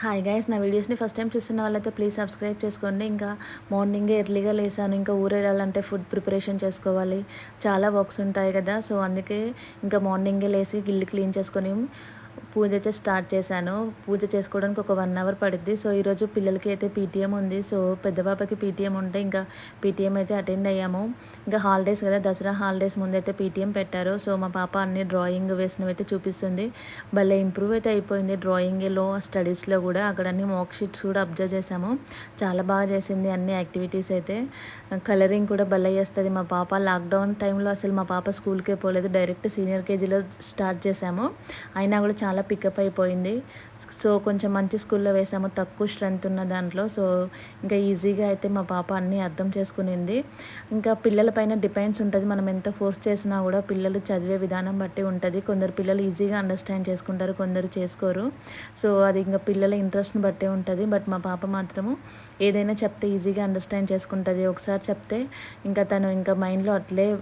Hi guys నా వీడియోస్ని first time చూస్తున్న వాళ్ళైతే ప్లీజ్ సబ్స్క్రైబ్ చేసుకోండి. ఇంకా మార్నింగే ఎర్లీగా లేసాను ఇంకా ఊరెళ్ళాలంటే ఫుడ్ ప్రిపరేషన్ చేసుకోవాలి. చాలా వర్క్స్ ఉంటాయి కదా. సో అందుకే ఇంకా మార్నింగే లేసి గిల్లు క్లీన్ చేసుకొని పూజ అయితే స్టార్ట్ చేశాను. పూజ చేసుకోవడానికి ఒక వన్ అవర్ పడుద్ది. సో ఈరోజు పిల్లలకి అయితే పీటీఎం ఉంది. సో పెద్ద పాపకి పీటీఎం ఉంటే ఇంకా పీటీఎం అయితే అటెండ్ అయ్యాము. ఇంకా హాలిడేస్ కదా దసరా హాలిడేస్ ముందు అయితే పీటీఎం పెట్టారు. సో మా పాప అన్ని డ్రాయింగ్ వేసినవి అయితే చూపిస్తుంది. భలే ఇంప్రూవ్ అయితే అయిపోయింది డ్రాయింగ్లో స్టడీస్లో కూడా. అక్కడ అన్ని మార్క్ షీట్స్ కూడా అబ్జర్వ్ చేసాము చాలా బాగా చేసింది అన్ని యాక్టివిటీస్ అయితే. కలరింగ్ కూడా భలే చేస్తుంది. మా పాప లాక్డౌన్ టైంలో అసలు మా పాప స్కూల్కే పోలేదు. డైరెక్ట్ సీనియర్ కేజీలో స్టార్ట్ చేశాము. అయినా కూడా చాలా పికప్ అయిపోయింది. సో కొంచెం మంచి స్కూల్లో వేసాము. తక్కువ స్ట్రెంత్ ఉన్న దాంట్లో. సో ఇంకా ఈజీగా అయితే మా పాప అన్నీ అర్థం చేసుకునింది. ఇంకా పిల్లల పైన డిపెండ్స్ ఉంటుంది. మనం ఎంత ఫోర్స్ చేసినా కూడా పిల్లలు చదివే విధానం బట్టి ఉంటుంది. కొందరు పిల్లలు ఈజీగా అండర్స్టాండ్ చేసుకుంటారు. కొందరు చేసుకోరు. సో అది ఇంకా పిల్లల ఇంట్రెస్ట్ని బట్టే ఉంటుంది. బట్ మా పాప మాత్రము ఏదైనా చెప్తే ఈజీగా అండర్స్టాండ్ చేసుకుంటుంది. ఒకసారి చెప్తే ఇంకా తను ఇంకా మైండ్లో అట్లే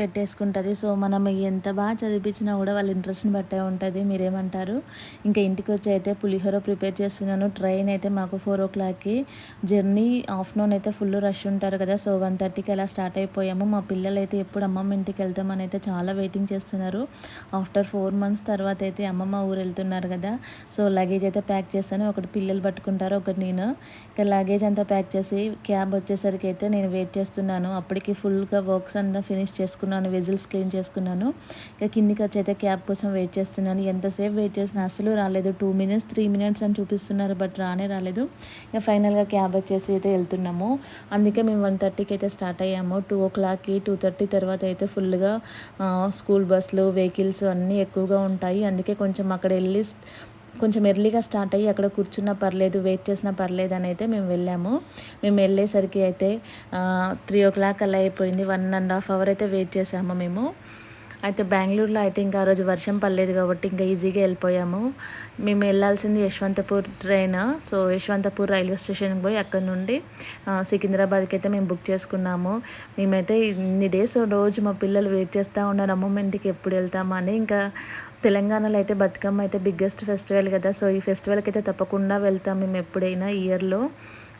పెట్టేసుకుంటుంది. సో మనం ఎంత బాగా చదివించినా కూడా వాళ్ళ ఇంట్రెస్ట్ని బట్టే ఉంటుంది. మీరేమంటారు? ఇంకా ఇంటికి వచ్చి అయితే పులిహోర ప్రిపేర్ చేస్తున్నాను. ట్రైన్ అయితే మాకు ఫోర్ ఓ క్లాక్కి. జర్నీ ఆఫ్టర్నూన్ అయితే ఫుల్ రష్ ఉంటారు కదా. సో వన్ థర్టీకి అలా స్టార్ట్ అయిపోయాము. మా పిల్లలు అయితే ఎప్పుడు అమ్మమ్మ ఇంటికి వెళ్తామని అయితే చాలా వెయిటింగ్ చేస్తున్నారు. ఆఫ్టర్ ఫోర్ మంత్స్ తర్వాత అయితే అమ్మమ్మ ఊరు వెళ్తున్నారు కదా. సో లగేజ్ అయితే ప్యాక్ చేస్తాను. ఒకటి పిల్లలు పట్టుకుంటారు ఒకటి నేను. ఇంకా లగేజ్ అంతా ప్యాక్ చేసి క్యాబ్ వచ్చేసరికి అయితే నేను వెయిట్ చేస్తున్నాను. అప్పటికి ఫుల్గా వర్క్స్ అంతా ఫినిష్ చేసుకున్నాను. చేసుకున్నాను వెజిల్స్ క్లీన్ చేసుకున్నాను. ఇక కిందికి వచ్చి అయితే క్యాబ్ కోసం వెయిట్ చేస్తున్నాను. ఎంతసేపు వెయిట్ చేసినా అసలు రాలేదు. టూ మినిట్స్ త్రీ మినిట్స్ అని చూపిస్తున్నారు బట్ రానే రాలేదు. ఇక ఫైనల్గా క్యాబ్ వచ్చేసి అయితే వెళ్తున్నాము. అందుకే మేము వన్ థర్టీకి అయితే స్టార్ట్ అయ్యాము. టూ ఓ క్లాక్కి టూ థర్టీ తర్వాత అయితే ఫుల్గా స్కూల్ బస్సులు వెహికల్స్ అన్నీ ఎక్కువగా ఉంటాయి. అందుకే కొంచెం అక్కడ వెళ్ళి కొంచెం ఎర్లీగా స్టార్ట్ అయ్యి అక్కడ కూర్చున్నా పర్లేదు వెయిట్ చేసినా పర్లేదు అని అయితే మేము వెళ్ళాము. మేము వెళ్ళేసరికి అయితే త్రీ ఓ క్లాక్ అలా అయిపోయింది. వన్ అండ్ హాఫ్ అవర్ అయితే వెయిట్ చేసాము మేము. అయితే బెంగళూరులో అయితే ఇంకా ఆ రోజు వర్షం పడలేదు కాబట్టి ఇంకా ఈజీగా వెళ్ళిపోయాము. మేము వెళ్ళాల్సింది Yeshwantpur train. So Yeshwantpur railway స్టేషన్కి పోయి అక్కడ నుండి సికింద్రాబాద్కి అయితే మేము బుక్ చేసుకున్నాము. మేమైతే ఇన్ని డేస్ రోజు మా పిల్లలు వెయిట్ చేస్తూ ఉన్నారు అమ్మమ్మ ఇంటికి ఎప్పుడు వెళ్తామని ఇంకా తెలంగాణలో అయితే బతుకమ్మ అయితే బిగ్గెస్ట్ ఫెస్టివల్ కదా. సో ఈ ఫెస్టివల్కి అయితే తప్పకుండా వెళ్తాం మేము ఎప్పుడైనా ఇయర్లో.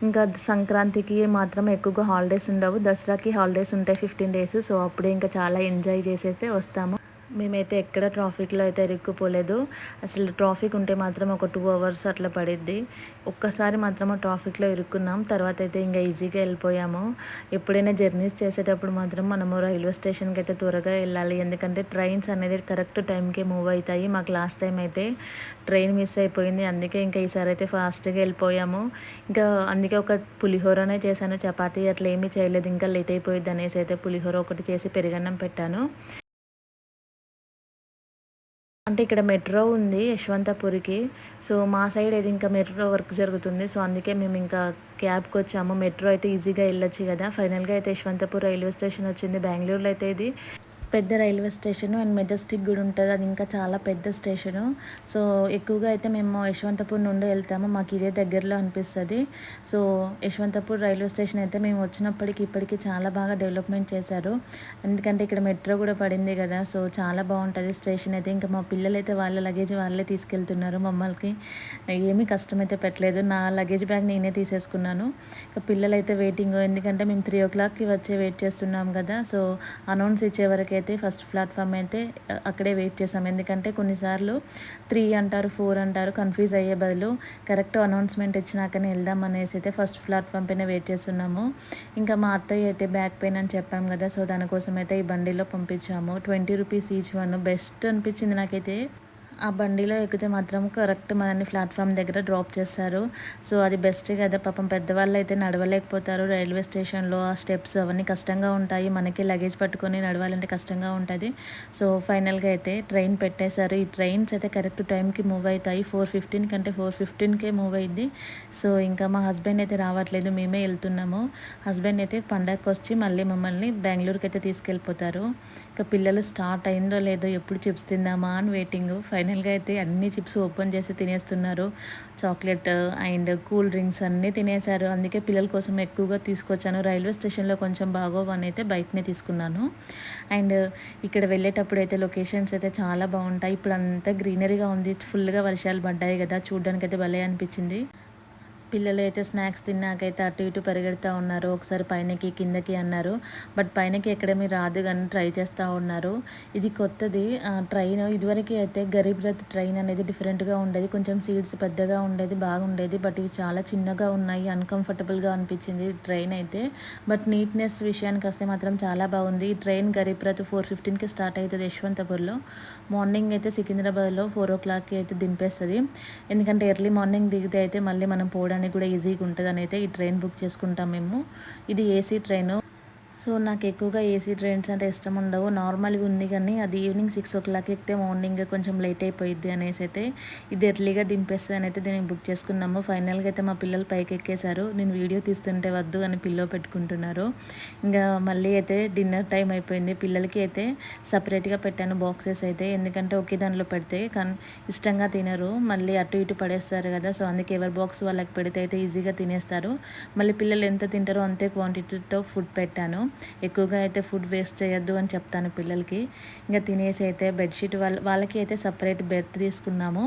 ఇంకా సంక్రాంతికి మాత్రం ఎక్కువగా హాలిడేస్ ఉండవు. దసరాకి హాలిడేస్ ఉంటాయి ఫిఫ్టీన్ డేస్ సో అప్పుడే ఇంకా చాలా ఎంజాయ్ చేసేస్తే వస్తాము. మేమైతే ఎక్కడ ట్రాఫిక్లో అయితే ఇరుక్కుపోలేదు. అసలు ట్రాఫిక్ ఉంటే మాత్రం ఒక టూ అవర్స్ అట్లా పడిద్ది. ఒక్కసారి మాత్రం ట్రాఫిక్లో ఇరుక్కున్నాం. తర్వాత అయితే ఇంకా ఈజీగా వెళ్ళిపోయాము. ఎప్పుడైనా జర్నీస్ చేసేటప్పుడు మాత్రం మనము రైల్వే స్టేషన్కి అయితే త్వరగా వెళ్ళాలి. ఎందుకంటే ట్రైన్స్ అనేది కరెక్ట్ టైంకే మూవ్ అవుతాయి. మాకు లాస్ట్ టైం అయితే ట్రైన్ మిస్ అయిపోయింది. అందుకే ఇంకా ఈసారి అయితే ఫాస్ట్గా వెళ్ళిపోయాము. ఇంకా అందుకే ఒక పులిహోరనే చేశాను. చపాతీ అట్లా ఏమీ చేయలేదు. ఇంకా లేట్ అయిపోయింది అనేసి అయితే పులిహోర ఒకటి చేసి పెరిగన్నం పెట్టాను. అంటే ఇక్కడ మెట్రో ఉంది యశ్వంతపూర్కి. సో మా సైడ్ అయితే ఇంకా మెట్రో వర్క్ జరుగుతుంది. సో అందుకే మేము ఇంకా క్యాబ్కి వచ్చాము. మెట్రో అయితే ఈజీగా వెళ్ళొచ్చు కదా. ఫైనల్గా అయితే యశ్వంతపూర్ రైల్వే స్టేషన్ వచ్చింది. బెంగళూరులో అయితే ఇది పెద్ద రైల్వే స్టేషను అండ్ మెజెస్టిక్ కూడా ఉంటుంది. అది ఇంకా చాలా పెద్ద స్టేషను. సో ఎక్కువగా అయితే మేము యశ్వంతపూర్ నుండి వెళ్తాము. మాకు ఇదే దగ్గరలో అనిపిస్తుంది. సో యశ్వంతపూర్ రైల్వే స్టేషన్ అయితే మేము వచ్చినప్పటికి ఇప్పటికి చాలా బాగా డెవలప్మెంట్ చేశారు. ఎందుకంటే ఇక్కడ మెట్రో కూడా పడింది కదా. సో చాలా బాగుంటుంది స్టేషన్ అయితే. ఇంకా మా పిల్లలు అయితే వాళ్ళ లగేజ్ వాళ్ళే తీసుకెళ్తున్నారు మమ్మల్ని ఏమీ కష్టమైతే పెట్టలేదు. నా లగేజ్ బ్యాగ్ నేనే తీసేసుకున్నాను. ఇంకా పిల్లలైతే వెయిటింగ్. ఎందుకంటే మేము త్రీ ఓ క్లాక్కి వచ్చే వెయిట్ చేస్తున్నాం కదా. సో అనౌన్స్ ఇచ్చే వరకు అయితే ఫస్ట్ ప్లాట్ఫామ్ అయితే అక్కడే వెయిట్ చేసాం ఎందుకంటే కొన్నిసార్లు త్రీ అంటారు ఫోర్ అంటారు కన్ఫ్యూజ్ అయ్యే బదులు కరెక్ట్ అనౌన్స్మెంట్ ఇచ్చినాకనే వెళ్దాం అనేసి అయితే ఫస్ట్ ప్లాట్ఫామ్ పైన వెయిట్ చేస్తున్నాము. ఇంకా మా అత్తయ్య అయితే బ్యాక్ పెయిన్ అని చెప్పాం కదా సో దానికోసం అయితే ఈ బండిలో పంపించాము. Twenty rupees each one best అనిపించింది నాకైతే. ఆ బండిలో ఎక్కితే మాత్రం కరెక్ట్ మనల్ని ప్లాట్ఫామ్ దగ్గర డ్రాప్ చేస్తారు. సో అది బెస్ట్ కదా. పాపం పెద్దవాళ్ళు అయితే నడవలేకపోతారు. రైల్వే స్టేషన్లో ఆ స్టెప్స్ అవన్నీ కష్టంగా ఉంటాయి. మనకి లగేజ్ పట్టుకొని నడవాలంటే కష్టంగా ఉంటుంది. సో ఫైనల్గా అయితే ట్రైన్ పెట్టేశారు. ఈ ట్రైన్స్ అయితే కరెక్ట్ టైంకి మూవ్ అవుతాయి. ఫోర్ ఫిఫ్టీన్ కంటే ఫోర్ ఫిఫ్టీన్కే మూవ్ అయింది సో ఇంకా మా హస్బెండ్ అయితే రావట్లేదు. మేమే వెళ్తున్నాము. హస్బెండ్ అయితే పండగకి వచ్చి మళ్ళీ మమ్మల్ని బెంగళూరుకి అయితే తీసుకెళ్ళిపోతారు. ఇంకా పిల్లలు స్టార్ట్ అయిందో లేదో ఎప్పుడు చిప్స్ తిందామా అని వెయిటింగ్ ఫైనల్ ఫైనల్గా అయితే అన్ని చిప్స్ ఓపెన్ చేసి తినేస్తున్నారు. చాక్లెట్ అండ్ కూల్ డ్రింక్స్ అన్నీ తినేశారు. అందుకే పిల్లల కోసం ఎక్కువగా తీసుకొచ్చాను. రైల్వే స్టేషన్లో కొంచెం బాగోవని అయితే బయటనే తీసుకున్నాను. అండ్ ఇక్కడ వెళ్ళేటప్పుడు అయితే లొకేషన్స్ అయితే చాలా బాగుంటాయి. ఇప్పుడు అంతా గ్రీనరీగా ఉంది. ఫుల్గా వర్షాలు పడ్డాయి కదా. చూడడానికి అయితే భలే అనిపించింది. పిల్లలు అయితే స్నాక్స్ తిన్నాకైతే అటు ఇటు పరిగెడతా ఉన్నారు. ఒకసారి పైనకి కిందకి అన్నారు. బట్ పైనకి ఎక్కడేమీ రాదు కానీ ట్రై చేస్తూ ఉన్నారు. ఇది కొత్తది. ట్రైన్ ఇదివరకు అయితే గరీబ్ రథ్ ట్రైన్ అనేది డిఫరెంట్గా ఉండేది. కొంచెం సీట్స్ పెద్దగా ఉండేది బాగుండేది. బట్ ఇవి చాలా చిన్నగా ఉన్నాయి. అన్కంఫర్టబుల్గా అనిపించింది ట్రైన్ అయితే. బట్ నీట్నెస్ విషయానికి వస్తే మాత్రం చాలా బాగుంది. ఈ ట్రైన్ గరీబ్ రథ్ ఫోర్ ఫిఫ్టీన్కి స్టార్ట్ అవుతుంది యశ్వంతపూర్లో. మార్నింగ్ అయితే సికింద్రాబాద్లో ఫోర్ ఓ క్లాక్కి అయితే దింపేస్తుంది. ఎందుకంటే ఎర్లీ మార్నింగ్ దిగితే అయితే మళ్ళీ మనం పోవడానికి వెళ్ళడానికి కూడా ఈజీగా ఉంటుందని అయితే ఈ ట్రైన్ బుక్ చేసుకుంటాం మేము. ఇది ఏసీ ట్రైన్. సో నాకు ఎక్కువగా ఏసీ ట్రైన్స్ అంటే ఇష్టం ఉండవు నార్మల్గా ఉంది కానీ అది ఈవినింగ్ సిక్స్ ఓ క్లాక్ ఎక్కితే మార్నింగ్ కొంచెం లేట్ అయిపోయిద్ది అనేసి అయితే ఇది ఎర్లీగా దింపేస్తే అని అయితే దీన్ని బుక్ చేసుకున్నాము. ఫైనల్గా అయితే మా పిల్లలు పైకి ఎక్కేశారు. నేను వీడియో తీస్తుంటే వద్దు అని పిల్లో పెట్టుకుంటున్నారు. ఇంకా మళ్ళీ అయితే డిన్నర్ టైం అయిపోయింది. పిల్లలకి అయితే సపరేట్గా పెట్టాను బాక్సెస్ అయితే. ఎందుకంటే ఒకే దానిలో పెడితే కానీ ఇష్టంగా తినరు. మళ్ళీ అటు ఇటు పడేస్తారు కదా. సో అందుకే ఎవరి బాక్స్ వాళ్ళకి పెడితే అయితే ఈజీగా తినేస్తారు. మళ్ళీ పిల్లలు ఎంత తింటారో అంతే క్వాంటిటీతో ఫుడ్ పెట్టాను. ఎక్కువగా అయితే ఫుడ్ వేస్ట్ చేయొద్దు అని చెప్తాను పిల్లలకి. ఇంకా తినేసి అయితే బెడ్షీట్ వాళ్ళ వాళ్ళకి అయితే సపరేట్ బెర్త్ తీసుకున్నాము.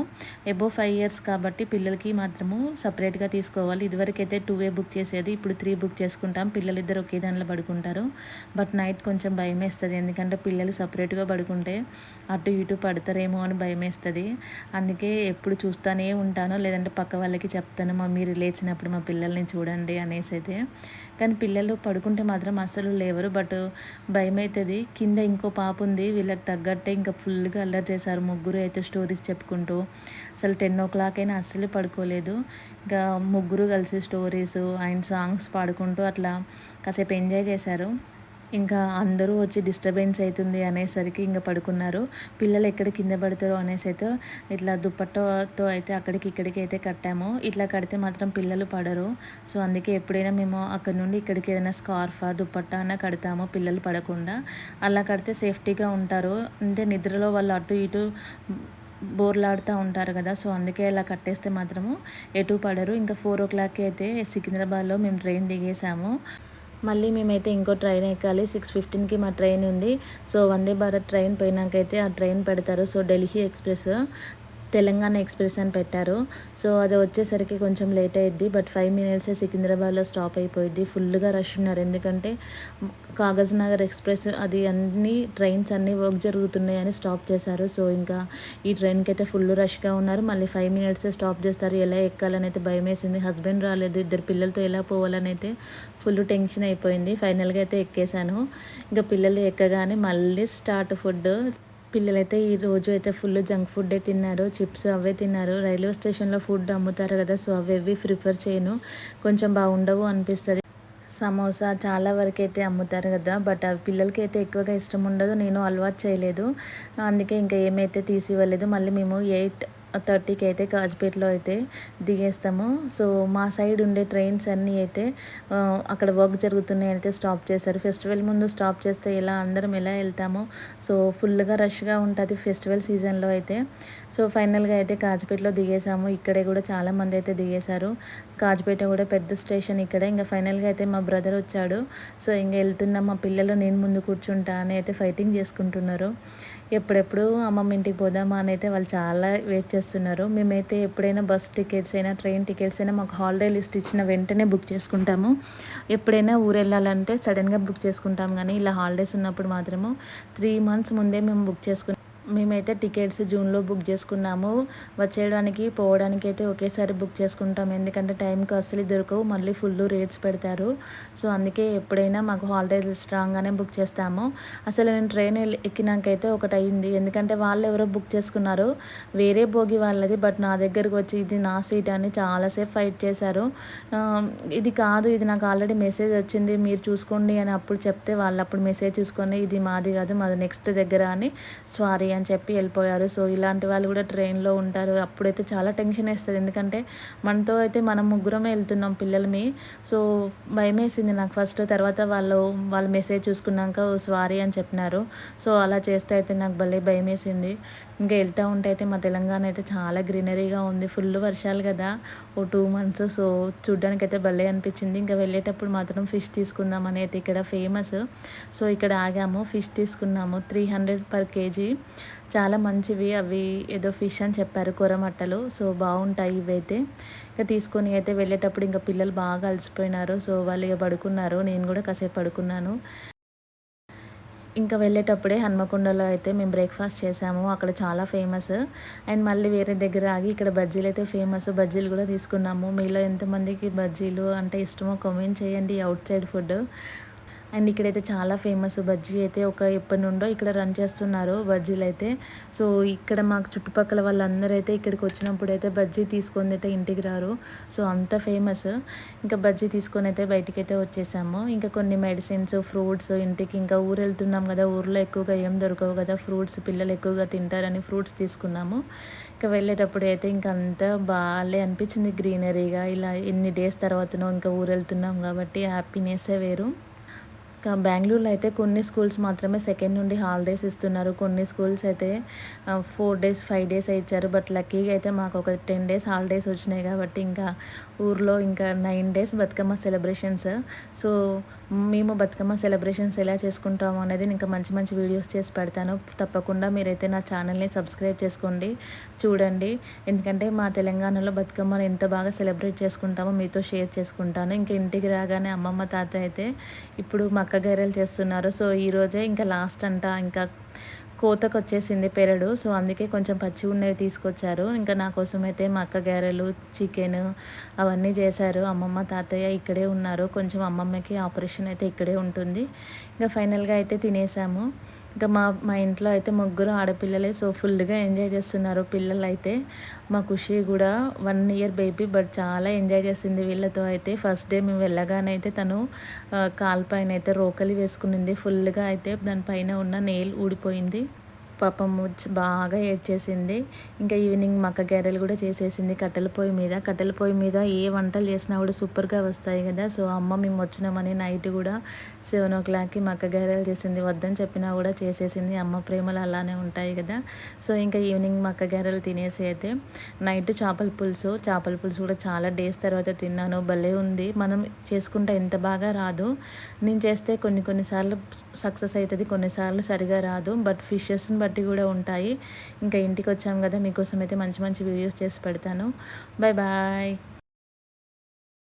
ఎబో ఫైవ్ ఇయర్స్ కాబట్టి పిల్లలకి మాత్రము సపరేట్గా తీసుకోవాలి. ఇదివరకు అయితే టూ వే బుక్ చేసేది ఇప్పుడు త్రీ బుక్ చేసుకుంటాం. పిల్లలు ఇద్దరు ఒకే దానిలో పడుకుంటారు. బట్ నైట్ కొంచెం భయం వేస్తుంది. ఎందుకంటే పిల్లలు సపరేట్గా పడుకుంటే అటు ఇటు పడతారేమో అని భయం వేస్తుంది. అందుకే ఎప్పుడు చూస్తూనే ఉంటాను. లేదంటే పక్క వాళ్ళకి చెప్తాను మా మీరు లేచినప్పుడు మా పిల్లల్ని చూడండి అనేసి అయితే. కానీ పిల్లలు పడుకుంటే మాత్రం అసలు లేవరు బట్ భయం అవుతుంది కింద ఇంకో పాప ఉంది వీళ్ళకి తగ్గట్టే ఇంకా ఫుల్గా అల్లరి చేశారు ముగ్గురు అయితే స్టోరీస్ చెప్పుకుంటూ. అసలు టెన్ ఓ క్లాక్ అయినా అస్సలు పడుకోలేదు. ఇంకా ముగ్గురు కలిసి స్టోరీస్ అండ్ సాంగ్స్ పాడుకుంటూ అట్లా కాసేపు ఎంజాయ్ చేశారు. ఇంకా అందరూ వచ్చి డిస్టర్బెన్స్ అవుతుంది అనేసరికి ఇంకా పడుకున్నారు. పిల్లలు ఎక్కడ కింద పడతారో అనేసి అయితే ఇట్లా దుప్పట్టతో అయితే అక్కడికి ఇక్కడికి అయితే కట్టాము. ఇట్లా కడితే మాత్రం పిల్లలు పడరు. సో అందుకే ఎప్పుడైనా మేము అక్కడ నుండి ఇక్కడికి ఏదైనా స్కార్ఫా దుప్పట్టా అన్న కడతాము పిల్లలు పడకుండా. అలా కడితే సేఫ్టీగా ఉంటారు. అంటే నిద్రలో వాళ్ళు అటు ఇటు బోర్లాడుతూ ఉంటారు కదా సో అందుకే ఇలా కట్టేస్తే మాత్రము ఎటు పడరు. ఇంకా ఫోర్ ఓ క్లాక్కి అయితే సికింద్రాబాద్లో మేము ట్రైన్ దిగేసాము. మళ్ళీ మేమైతే ఇంకో ట్రైన్ ఎక్కాలి. సిక్స్ ఫిఫ్టీన్కి మా ట్రైన్ ఉంది. సో వందే భారత్ ట్రైన్ పోయినాకైతే ఆ ట్రైన్ పెడతారు. So Delhi express. Telangana express అని పెట్టారు. సో అది వచ్చేసరికి కొంచెం లేట్ అయ్యిద్ది బట్ ఫైవ్ మినిట్స్ సికింద్రాబాద్లో స్టాప్ అయిపోయింది ఫుల్గా రష్ ఉన్నారు. ఎందుకంటే కాగజ్ నగర్ ఎక్స్ప్రెస్ అది అన్ని ట్రైన్స్ అన్నీ వర్క్ జరుగుతున్నాయని స్టాప్ చేశారు. సో ఇంకా ఈ ట్రైన్కి అయితే ఫుల్ రష్గా ఉన్నారు. మళ్ళీ ఫైవ్ మినిట్స్ స్టాప్ చేస్తారు. ఎలా ఎక్కాలని అయితే భయం వేసింది. హస్బెండ్ రాలేదు. ఇద్దరు పిల్లలతో ఎలా పోవాలని అయితే ఫుల్ టెన్షన్ అయిపోయింది. ఫైనల్గా అయితే ఎక్కేసాను ఇంకా పిల్లలు ఎక్కగానే మళ్ళీ స్టార్ట్ ఫుడ్ పిల్లలైతే ఈ రోజు అయితే ఫుల్ జంక్ ఫుడ్డే తిన్నారు చిప్స్ అవే తిన్నారు. రైల్వే స్టేషన్లో ఫుడ్ అమ్ముతారు కదా సో అవి ప్రిఫర్ చేయను. కొంచెం బాగుండవు అనిపిస్తుంది. సమోసా చాలా వరకు అయితే అమ్ముతారు కదా బట్ అవి పిల్లలకి అయితే ఎక్కువగా ఇష్టం ఉండదు. నేను అలవాటు చేయలేదు. అందుకే ఇంకా ఏమైతే తీసి ఇవ్వలేదు మళ్ళీ మేము ఎయిట్ థర్టీకి అయితే కాజ్పేటలో అయితే దిగేస్తాము. సో మా సైడ్ ఉండే ట్రైన్స్ అన్నీ అయితే అక్కడ వర్క్ జరుగుతున్నాయి అయితే స్టాప్ చేశారు. ఫెస్టివల్ ముందు స్టాప్ చేస్తే ఎలా అందరం ఎలా వెళ్తాము సో ఫుల్గా రష్గా ఉంటుంది ఫెస్టివల్ సీజన్లో అయితే. సో ఫైనల్గా అయితే కాజ్పేటలో దిగేసాము. ఇక్కడే కూడా చాలామంది అయితే దిగేశారు. కాజ్పేట కూడా పెద్ద స్టేషన్ ఇక్కడ. ఇంకా ఫైనల్గా అయితే మా బ్రదర్ వచ్చాడు. సో ఇంకా వెళ్తున్న. మా పిల్లలు నేను ముందు కూర్చుంటా అని అయితే ఫైటింగ్ చేసుకుంటున్నారు. ఎప్పుడెప్పుడు అమ్మమ్మ ఇంటికి పోదామా అని అయితే వాళ్ళు చాలా వెయిట్ చేస్తున్నారు. మేమైతే ఎప్పుడైనా బస్ టికెట్స్ అయినా ట్రైన్ టికెట్స్ అయినా మాకు హాలిడే లిస్ట్ ఇచ్చిన వెంటనే బుక్ చేసుకుంటాము. ఎప్పుడైనా ఊరు వెళ్ళాలంటే సడన్గా బుక్ చేసుకుంటాం కానీ ఇలా హాలిడేస్ ఉన్నప్పుడు మాత్రము త్రీ మంత్స్ ముందే మేము బుక్ చేసుకున్నాం మేమైతే టికెట్స్ జూన్లో బుక్ చేసుకున్నాము. వచ్చేయడానికి పోవడానికి అయితే ఒకేసారి బుక్ చేసుకుంటాం. ఎందుకంటే టైంకి అసలు దొరకవు మళ్ళీ ఫుల్ రేట్స్ పెడతారు. సో అందుకే ఎప్పుడైనా మాకు హాలిడేస్ స్ట్రాంగ్గానే బుక్ చేస్తాము. అసలు నేను ట్రైన్ ఎక్కినాకైతే ఒకటి అయింది ఎందుకంటే వాళ్ళు ఎవరో బుక్ చేసుకున్నారు. వేరే భోగి వాళ్ళది బట్ నా దగ్గరకు వచ్చి ఇది నా సీట్ అని చాలాసేపు ఫైట్ చేశారు. ఇది కాదు ఇది నాకు ఆల్రెడీ మెసేజ్ వచ్చింది మీరు చూసుకోండి అని అప్పుడు చెప్తే వాళ్ళు అప్పుడు మెసేజ్ చూసుకొని ఇది మాది కాదు మాది నెక్స్ట్ దగ్గర అని సారీ అని చెప్పి వెళ్ళిపోయారు. సో ఇలాంటి వాళ్ళు కూడా ట్రైన్లో ఉంటారు. అప్పుడైతే చాలా టెన్షన్ వేస్తుంది. ఎందుకంటే మనతో అయితే మనం ముగ్గురమే వెళ్తున్నాం పిల్లలమి. సో భయం వేసింది నాకు ఫస్ట్. తర్వాత వాళ్ళు వాళ్ళ మెసేజ్ చూసుకున్నాక సారీ అని చెప్పినారు. సో అలా చేస్తే అయితే నాకు భలే భయం వేసింది ఇంకా వెళ్తూ ఉంటే అయితే మా తెలంగాణ అయితే చాలా గ్రీనరీగా ఉంది. ఫుల్ వర్షాలు కదా. ఓ టూ మంత్స్ సో చూడ్డానికి అయితే భలే అనిపించింది. ఇంకా వెళ్ళేటప్పుడు మాత్రం ఫిష్ తీసుకుందామని అయితే ఇక్కడ ఫేమస్ సో ఇక్కడ ఆగాము ఫిష్ తీసుకున్నాము. త్రీ హండ్రెడ్ పర్ కేజీ చాలా మంచివి. అవి ఏదో ఫిష్ అని చెప్పారు కొరమట్టలు. సో బాగుంటాయి ఇవైతే. ఇంకా తీసుకొని అయితే వెళ్ళేటప్పుడు ఇంకా పిల్లలు బాగా అలసిపోయినారు. సో వాళ్ళు ఇక పడుకున్నారు. నేను కూడా కాసేపు పడుకున్నాను. ఇంకా వెళ్ళేటప్పుడే హన్మకొండలో అయితే మేము బ్రేక్ఫాస్ట్ చేసాము. అక్కడ చాలా ఫేమస్ అండ్ మళ్ళీ వేరే దగ్గర ఆగి ఇక్కడ బజ్జీలు అయితే ఫేమస్ బజ్జీలు కూడా తీసుకున్నాము. మీలో ఎంతమందికి బజ్జీలు అంటే ఇష్టమో కామెంట్ చేయండి. అవుట్ సైడ్ ఫుడ్ అండ్ ఇక్కడైతే చాలా ఫేమస్ బజ్జీ అయితే ఒక ఎప్పటి నుండో ఇక్కడ రన్ చేస్తున్నారు బజ్జీలు అయితే సో ఇక్కడ మాకు చుట్టుపక్కల వాళ్ళందరూ అయితే ఇక్కడికి వచ్చినప్పుడు అయితే బజ్జీ తీసుకొని అయితే ఇంటికి రారు. సో అంత ఫేమస్. ఇంకా బజ్జీ తీసుకొని అయితే బయటికి అయితే వచ్చేసాము. ఇంకా కొన్ని మెడిసిన్స్ ఫ్రూట్స్ ఇంటికి ఇంకా ఊరు వెళ్తున్నాం కదా ఊర్లో ఎక్కువగా ఏం దొరకవు కదా ఫ్రూట్స్ పిల్లలు ఎక్కువగా తింటారని ఫ్రూట్స్ తీసుకున్నాము. ఇంకా వెళ్ళేటప్పుడు అయితే ఇంకా అంతా బాగాలే అనిపించింది గ్రీనరీగా. ఇలా ఎన్ని డేస్ తర్వాతనో ఇంకా ఊరు వెళ్తున్నాం కాబట్టి హ్యాపీనెస్సే వేరు. బెంగళూరులో అయితే కొన్ని స్కూల్స్ మాత్రమే సెకండ్ నుండి హాలిడేస్ ఇస్తున్నారు. కొన్ని స్కూల్స్ అయితే ఫోర్ డేస్ ఫైవ్ డేస్ ఇచ్చారు. బట్ లక్కీగా అయితే మాకు ఒక టెన్ డేస్ హాలిడేస్ వచ్చినాయి కాబట్టి ఇంకా ఊర్లో ఇంకా nine days Bathukamma celebrations. So మేము బతుకమ్మ సెలబ్రేషన్స్ ఎలా చేసుకుంటాము అనేది ఇంకా మంచి మంచి వీడియోస్ చేసి పెడతాను. తప్పకుండా మీరైతే నా ఛానల్ని సబ్స్క్రైబ్ చేసుకోండి చూడండి. ఎందుకంటే మా తెలంగాణలో బతుకమ్మను ఎంత బాగా సెలబ్రేట్ చేసుకుంటామో మీతో షేర్ చేసుకుంటాను. ఇంకా ఇంటికి రాగానే అమ్మమ్మ తాత అయితే ఇప్పుడు మాకు అక్క గైరలు చేస్తున్నారు. సో ఈరోజే ఇంకా లాస్ట్ అంట ఇంకా కోతకు వచ్చేసింది పెరడు. సో అందుకే కొంచెం పచ్చి ఉన్నవి తీసుకొచ్చారు. ఇంకా నా కోసం అయితే మా అక్క గారెలు చికెన్ అవన్నీ చేశారు. అమ్మమ్మ తాతయ్య ఇక్కడే ఉన్నారు. కొంచెం అమ్మమ్మకి ఆపరేషన్ అయితే ఇక్కడే ఉంటుంది. ఇంకా ఫైనల్గా అయితే తినేసాము. ఇంకా మా మా ఇంట్లో అయితే ముగ్గురు ఆడపిల్లలే సో ఫుల్గా ఎంజాయ్ చేస్తున్నారు పిల్లలు అయితే మా ఖుషి కూడా వన్ ఇయర్ బేబీ బట్ చాలా ఎంజాయ్ చేసింది వీళ్ళతో అయితే. ఫస్ట్ డే మేము వెళ్ళగానే అయితే తను కాల్పైన అయితే రోకలి వేసుకునింది. ఫుల్గా అయితే దానిపైన ఉన్న నెయిల్ ఊడిపోయింది. పాపం బాగా ఏడ్చేసింది. ఇంకా ఈవినింగ్ మక్క గారెలు కూడా చేసేసింది. కట్టెల పొయ్యి మీద కట్టెల పొయ్యి మీద ఏ వంటలు చేసినా కూడా సూపర్గా వస్తాయి కదా. సో అమ్మ మేము వచ్చినామని నైట్ కూడా సెవెన్ ఓ క్లాక్కి మక్క గారెలు చేసింది. వద్దని చెప్పినా కూడా చేసేసింది. అమ్మ ప్రేమలు అలానే ఉంటాయి కదా. సో ఇంకా ఈవినింగ్ మక్క గారెలు తినేసి అయితే నైట్ చేపల పులుసు చేపల పులుసు కూడా చాలా డేస్ తర్వాత తిన్నాను. భలే ఉంది. మనం చేసుకుంటే ఎంత బాగా రాదు. నేను చేస్తే కొన్ని కొన్నిసార్లు సక్సెస్ అవుతుంది కొన్నిసార్లు సరిగా రాదు. బట్ ఫిషెస్ని బట్టి కూడా ఉంటాయి. ఇంకా ఇంటికి వచ్చాం కదా మీకోసం అయితే మంచి మంచి వీడియోస్ చేసి పెడతాను. Bye bye.